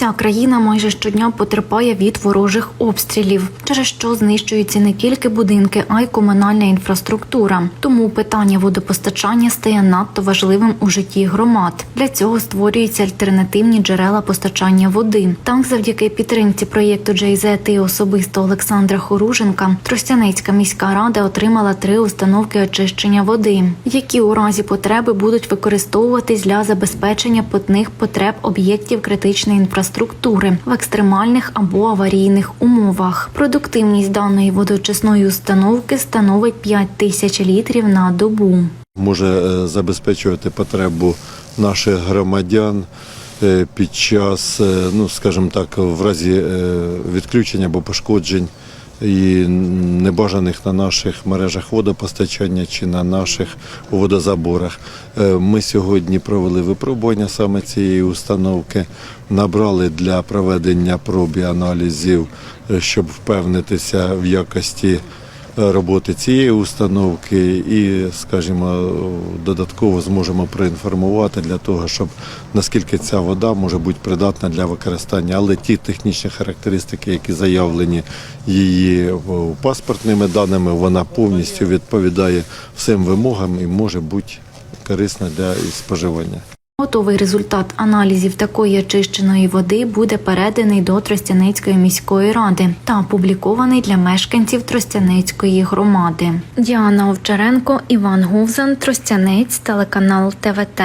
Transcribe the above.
Вся країна майже щодня потерпає від ворожих обстрілів, через що знищуються не тільки будинки, а й комунальна інфраструктура. Тому питання водопостачання стає надто важливим у житті громад. Для цього створюються альтернативні джерела постачання води. Так, завдяки підтримці проєкту JZ і особисто Олександра Хоруженка, Тростянецька міська рада отримала три установки очищення води, які у разі потреби будуть використовуватись для забезпечення питних потреб об'єктів критичної інфраструктури в екстремальних або аварійних умовах. Продуктивність даної водоочисної установки становить 5 тисяч літрів на добу. може е, забезпечувати потребу наших громадян е, під час, е, ну скажімо так, в разі відключення або пошкоджень і небажаних на наших мережах водопостачання чи на наших водозаборах. Е, Ми сьогодні провели випробування саме цієї установки, набрали для проведення проб і аналізів, е, щоб впевнитися в якості роботи цієї установки і, скажімо, додатково зможемо проінформувати для того, щоб наскільки ця вода може бути придатна для використання, але ті технічні характеристики, які заявлені її паспортними даними, вона повністю відповідає всім вимогам і може бути корисна для споживання. Готовий результат аналізів такої очищеної води буде переданий до Тростянецької міської ради та опублікований для мешканців Тростянецької громади. Діана Овчаренко, Іван Гувзан, Тростянець, телеканал ТВТ.